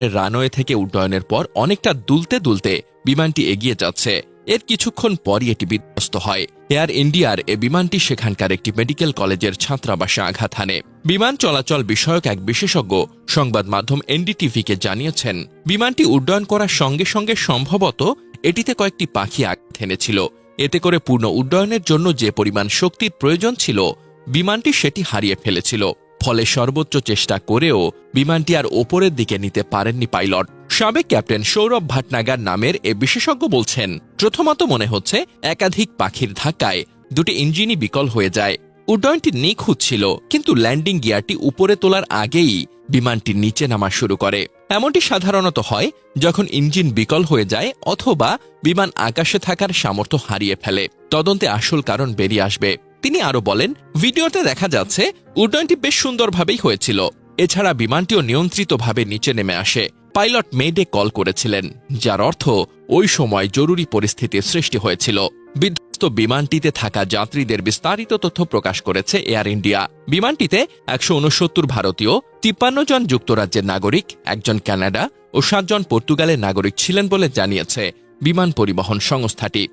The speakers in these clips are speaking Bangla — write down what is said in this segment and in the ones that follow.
রানওয়ে থেকে উড্ডয়নের পর অনেকটা দুলতে দুলতে বিমানটি এগিয়ে যাচ্ছে। এর কিছুক্ষণ পরই এটি বিধ্বস্ত হয়। এয়ার ইন্ডিয়ার এ বিমানটি সেখানকার একটি মেডিকেল কলেজের ছাত্রাবাসে আঘাত হানে। বিমান চলাচল বিষয়ক এক বিশেষজ্ঞ সংবাদ মাধ্যম এনডিটিভিকে জানিয়েছেন, বিমানটি উড্ডয়ন করার সঙ্গে সঙ্গে সম্ভবত এটিতে কয়েকটি পাখি আঘাত হেনেছিল। এতে করে পূর্ণ উড্ডয়নের জন্য যে পরিমাণ শক্তির প্রয়োজন ছিল, বিমানটি সেটি হারিয়ে ফেলেছিল। ফলে সর্বোচ্চ চেষ্টা করেও বিমানটি আর ওপরের দিকে নিতে পারেননি পাইলট। সাবেক ক্যাপ্টেন সৌরভ ভাটনাগার নামের এ বিশেষজ্ঞ বলছেন, প্রথমত মনে হচ্ছে একাধিক পাখির ধাক্কায় দুটি ইঞ্জিনই বিকল হয়ে যায়। উড্ডয়নটি নিখুঁত ছিল, কিন্তু ল্যান্ডিং গিয়ারটি উপরে তোলার আগেই বিমানটি নিচে নামা শুরু করে। এমনটি সাধারণত হয় যখন ইঞ্জিন বিকল হয়ে যায় অথবা বিমান আকাশে থাকার সামর্থ্য হারিয়ে ফেলে। তদন্তে আসল কারণ বেরিয়ে আসবে। তিনি আরও বলেন, ভিডিওতে দেখা যাচ্ছে, উড্ডয়নটি বেশ সুন্দরভাবেই হয়েছিল। এছাড়া বিমানটিও নিয়ন্ত্রিতভাবে নিচে নেমে আসে। পাইলট মেডে কল করেছিলেন, যার অর্থ, ওই সময় জরুরি পরিস্থিতির সৃষ্টি হয়েছিল। বিধ্বস্ত বিমানটিতে থাকা যাত্রীদের বিস্তারিত তথ্য প্রকাশ করেছে এয়ার ইন্ডিয়া। বিমানটিতে একশো উনসত্তর ভারতীয়, তিপ্পান্ন জন যুক্তরাজ্যের নাগরিক, একজন কানাডা ও সাতজন পর্তুগালের নাগরিক ছিলেন বলে জানিয়েছে বিমান পরিবহন সংস্থাটি।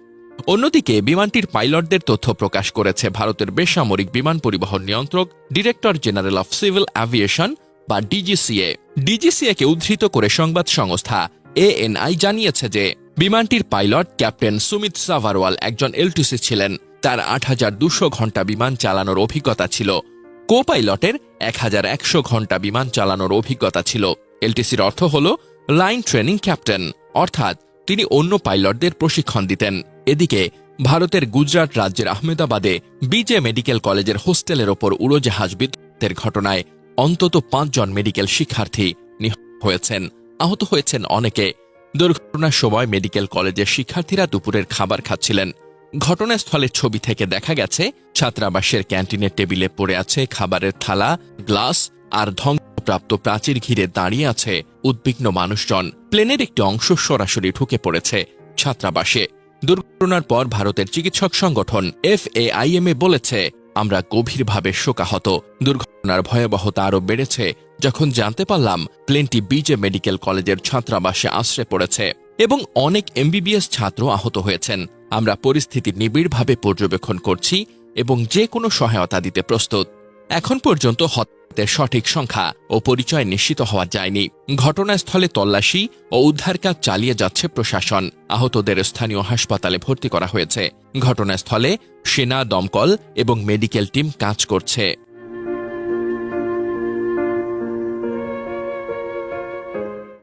অন্যদিকে, বিমানটির পাইলটদের তথ্য প্রকাশ করেছে ভারতের বেসামরিক বিমান পরিবহন নিয়ন্ত্রক, director general of civil aviation, বা ডিজিসিএ। ডিজিসিএ কে উদ্ধৃত করে সংবাদ সংস্থা এএনআই জানিয়েছে যে, বিমানটির পাইলট ক্যাপ্টেন সুমিত সাভারওয়াল একজন এলটিসি ছিলেন। তার আট হাজার দুশো ঘণ্টা বিমান চালানোর অভিজ্ঞতা ছিল। কো পাইলটের এক হাজার একশো ঘণ্টা বিমান চালানোর অভিজ্ঞতা ছিল। এলটিসির অর্থ হল, লাইন ট্রেনিং ক্যাপ্টেন। অর্থাৎ, তিনি অন্য পাইলটদের প্রশিক্ষণ দিতেন। এদিকে, ভারতের গুজরাট রাজ্যের আহমেদাবাদে বিজে মেডিকেল কলেজের হোস্টেলের ওপর উড়োজাহাজ বিধ্বস্তের ঘটনায় অন্তত পাঁচজন মেডিকেল শিক্ষার্থী নিহত হয়েছেন। আহত হয়েছেন অনেকে। দুর্ঘটনার সময় মেডিকেল কলেজের শিক্ষার্থীরা দুপুরের খাবার খাচ্ছিলেন। ঘটনাস্থলের ছবি থেকে দেখা গেছে, ছাত্রাবাসের ক্যান্টিনের টেবিলে পড়ে আছে খাবারের থালা, গ্লাস আর ধ্বংসপ্রাপ্ত প্রাচীর ঘিরে দাঁড়িয়ে আছে উদ্বিগ্ন মানুষজন। প্লেনের একটি অংশ সরাসরি ঢুকে পড়েছে ছাত্রাবাসে। দুর্ঘটনার পর ভারতের চিকিৎসক সংগঠন এফ এ বলেছে, আমরা গভীরভাবে শোকাহত। দুর্ঘটনার ভয়াবহতা আরও বেড়েছে। যখন জানতে পারলাম, প্লেনটি বিজে মেডিকেল কলেজের ছাত্রাবাসে আশ্রয় পড়েছে এবং অনেক এমবিবিএস ছাত্র আহত হয়েছেন। আমরা পরিস্থিতি নিবিড়ভাবে পর্যবেক্ষণ করছি এবং যে কোনো সহায়তা দিতে প্রস্তুত। এখন পর্যন্ত হত্যার সঠিক সংখ্যা ও পরিচয় নিশ্চিত হওয়া যায়নি। ঘটনাস্থলে তল্লাশি ও উদ্ধার কাজ চালিয়ে যাচ্ছে প্রশাসন। আহতদের স্থানীয় হাসপাতালে ভর্তি করা হয়েছে। ঘটনাস্থলে সেনা, দমকল এবং মেডিকেল টিম কাজ করছে।